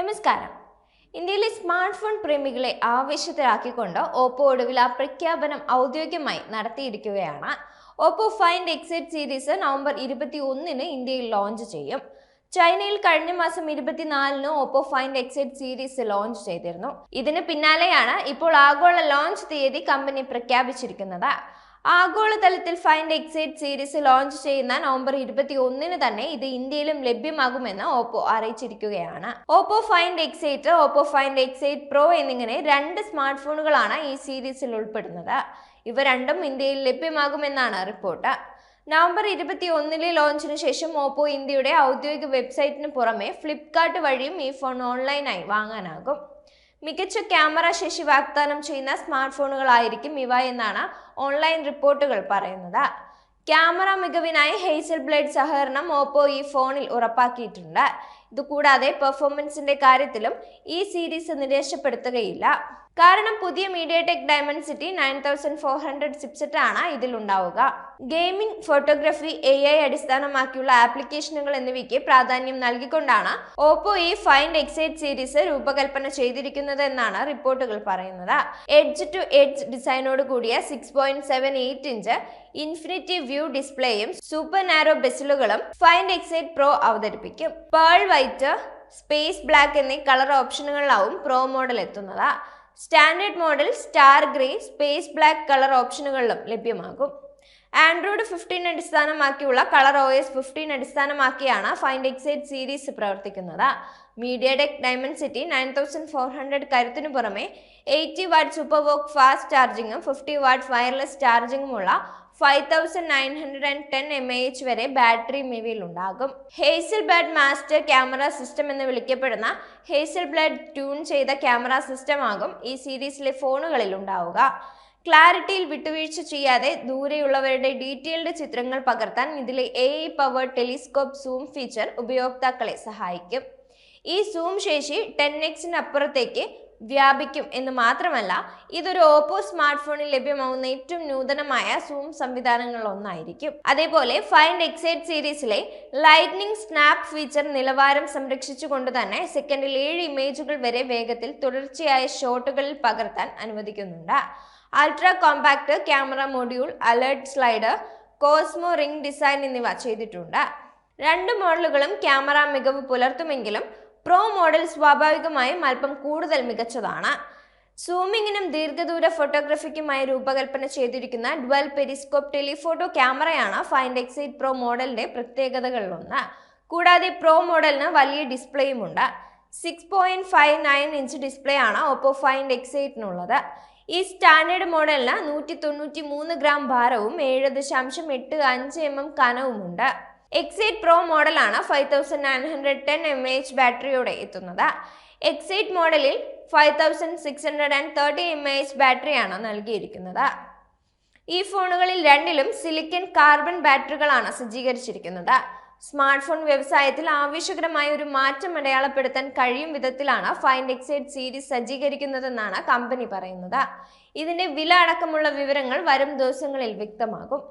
നമസ്കാരം. ഇന്ത്യയിലെ smart phone പ്രേമികളെ ആവേശത്തിലാക്കിക്കൊണ്ട് ഓപ്പോ ഒടുവിൽ ആ പ്രഖ്യാപനം ഔദ്യോഗികമായി നടത്തിയിരിക്കുകയാണ്. Oppo Find X eight series November ഇരുപത്തി ഒന്നിന് ഇന്ത്യയിൽ ലോഞ്ച് ചെയ്യും. ചൈനയിൽ കഴിഞ്ഞ മാസം ഇരുപത്തിനാലിന് Oppo Find X eight series launch ചെയ്തിരുന്നു. ഇതിന് പിന്നാലെയാണ് ഇപ്പോൾ ആഗോള ലോഞ്ച് തീയതി കമ്പനി പ്രഖ്യാപിച്ചിരിക്കുന്നത്. ആഗോളതലത്തിൽ Find X eight series launch ചെയ്യുന്ന നവംബർ ഇരുപത്തി ഒന്നിന് തന്നെ ഇത് ഇന്ത്യയിലും ലഭ്യമാകുമെന്ന് Oppo അറിയിച്ചിരിക്കുകയാണ്. Oppo Find X eight Oppo Find X eight Pro എന്നിങ്ങനെ രണ്ട് സ്മാർട്ട് ഫോണുകളാണ് ഈ സീരീസിൽ ഉൾപ്പെടുന്നത്. ഇവ രണ്ടും ഇന്ത്യയിൽ ലഭ്യമാകുമെന്നാണ് റിപ്പോർട്ട്. നവംബർ ഇരുപത്തി ഒന്നിലെ ലോഞ്ചിന് ശേഷം ഓപ്പോ ഇന്ത്യയുടെ ഔദ്യോഗിക വെബ്സൈറ്റിന് പുറമെ ഫ്ലിപ്കാർട്ട് വഴിയും ഈ ഫോൺ ഓൺലൈനായി വാങ്ങാനാകും. മികച്ച ക്യാമറ ശേഷി വാഗ്ദാനം ചെയ്യുന്ന സ്മാർട്ട് ഫോണുകളായിരിക്കും ഇവ എന്നാണ് ഓൺലൈൻ റിപ്പോർട്ടുകൾ പറയുന്നത്. ക്യാമറ മികവിനായി ഹെയ്സൽ ബ്ലേഡ് സഹകരണം ഓപ്പോ ഈ ഫോണിൽ ഉറപ്പാക്കിയിട്ടുണ്ട്. ഇതുകൂടാതെ പെർഫോമൻസിന്റെ കാര്യത്തിലും ഈ സീരീസ് നിരാശപ്പെടുത്തുകയില്ല. കാരണം പുതിയ media MediaTek Dimensity nine thousand four hundred chipset ആണ് ഇതിലുണ്ടാവുക. ഗെയിമിംഗ് ഫോട്ടോഗ്രാഫി എ ഐ അടിസ്ഥാനമാക്കിയുള്ള ആപ്ലിക്കേഷനുകൾ എന്നിവയ്ക്ക് പ്രാധാന്യം നൽകിക്കൊണ്ടാണ് ഓപ്പോ ഈ ഫൈൻഡ് എക്സൈറ്റ് സീരീസ് രൂപകൽപ്പന ചെയ്തിരിക്കുന്നത് എന്നാണ് റിപ്പോർട്ടുകൾ പറയുന്നത്. എഡ്ജ് ടു എഡ്ജ് ഡിസൈനോട് കൂടിയ six point seven eight inch infinity view ഡിസ്പ്ലേയും super narrow ബെസിലുകളും ഫൈൻഡ് എക്സൈറ്റ് പ്രോ അവതരിപ്പിക്കും. പേൾ വൈറ്റ് സ്പേസ് ബ്ലാക്ക് എന്നീ കളർ ഓപ്ഷനുകളിലാവും പ്രോ മോഡൽ എത്തുന്നത്. Standard model star grey space black colour ഓപ്ഷനുകളിലും ലഭ്യമാകും. ആൻഡ്രോയിഡ് ഫിഫ്റ്റീൻ അടിസ്ഥാനമാക്കിയുള്ള Color O S fifteen അടിസ്ഥാനമാക്കിയാണ് Find X eight series പ്രവർത്തിക്കുന്നത്. MediaTek city nine thousand four hundred കരുത്തിനു പുറമെ eighty watt super VOOC fast ചാർജിങ്ങും fifty watt wireless ചാർജിങ്ങുമുള്ള five thousand nine hundred and ten M A H വരെ battery ഇവയിൽ ഉണ്ടാകും. Hasselblad master camera system എന്ന് വിളിക്കപ്പെടുന്ന Hasselblad tune ചെയ്ത camera സിസ്റ്റമാകും ഈ സീരീസിലെ ഫോണുകളിൽ ഉണ്ടാവുക. ക്ലാരിറ്റിയിൽ വിട്ടുവീഴ്ച ചെയ്യാതെ ദൂരെയുള്ളവരുടെ ഡീറ്റെയിൽഡ് ചിത്രങ്ങൾ പകർത്താൻ ഇതിലെ A I power telescope zoom feature ഉപയോക്താക്കളെ സഹായിക്കും. ഈ സൂം ശേഷി ടെൻ എക്സിന് അപ്പുറത്തേക്ക് വ്യാപിക്കും എന്ന് മാത്രമല്ല ഇതൊരു ഓപ്പോ സ്മാർട്ട് ഫോണിൽ ലഭ്യമാവുന്ന ഏറ്റവും നൂതനമായ സൂം സംവിധാനങ്ങളിൽ ഒന്നായിരിക്കും. അതേപോലെ ഫൈൻഡ് എക്സൈറ്റ് സീരീസിലെ ലൈറ്റ്നിങ് സ്നാപ്പ് ഫീച്ചർ നിലവാരം സംരക്ഷിച്ചുകൊണ്ട് തന്നെ സെക്കൻഡിൽ ഏഴ് ഇമേജുകൾ വരെ വേഗത്തിൽ തുടർച്ചയായ ഷോട്ടുകളിൽ പകർത്താൻ അനുവദിക്കുന്നുണ്ട്. Ultra compact camera module alert slider cosmo ring design എന്നിവ ചെയ്തിട്ടുണ്ട്. രണ്ട് മോഡലുകളും ക്യാമറ മികവ് പുലർത്തുമെങ്കിലും പ്രോ മോഡൽ സ്വാഭാവികമായും അല്പം കൂടുതൽ മികച്ചതാണ്. സൂമിങ്ങിനും ദീർഘദൂര ഫോട്ടോഗ്രാഫിക്കുമായി രൂപകൽപ്പന ചെയ്തിരിക്കുന്ന ഡ്വൽ പെരിസ്കോപ്പ് ടെലിഫോട്ടോ ക്യാമറയാണ് ഫൈൻഡ് എക്സൈറ്റ് പ്രോ മോഡലിന്റെ പ്രത്യേകതകളിലൊന്ന്. കൂടാതെ പ്രോ മോഡലിന് വലിയ ഡിസ്പ്ലേയും ഉണ്ട് six point five nine inch display ആണ് ഓപ്പോ ഫൈൻഡ് എക്സൈറ്റിനുള്ളത് ഈ സ്റ്റാൻഡേർഡ് മോഡലിന് നൂറ്റി തൊണ്ണൂറ്റി മൂന്ന് ഗ്രാം ഭാരവും ഏഴ് ദശാംശം എട്ട് അഞ്ച് എം എം കനവുമുണ്ട്. എക്സൈറ്റ് പ്രോ മോഡലാണ് five thousand nine hundred ten M H ബാറ്ററിയോടെ എത്തുന്നത്. എക്സൈറ്റ് മോഡലിൽ five thousand six hundred and thirty M H ബാറ്ററിയാണ് നൽകിയിരിക്കുന്നത്. ഈ ഫോണുകളിൽ രണ്ടിലും സിലിക്കൺ കാർബൺ ബാറ്ററികളാണ് സജ്ജീകരിച്ചിരിക്കുന്നത്. സ്മാർട്ട് ഫോൺ വ്യവസായത്തിൽ ആവശ്യകരമായ ഒരു മാറ്റം അടയാളപ്പെടുത്താൻ കഴിയും വിധത്തിലാണ് ഫൈൻഡ് എക്സൈറ്റ് സീരീസ് സജ്ജീകരിക്കുന്നതെന്നാണ് കമ്പനി പറയുന്നത്. ഇതിന്റെ വില അടക്കമുള്ള വിവരങ്ങൾ വരും ദിവസങ്ങളിൽ വ്യക്തമാകും.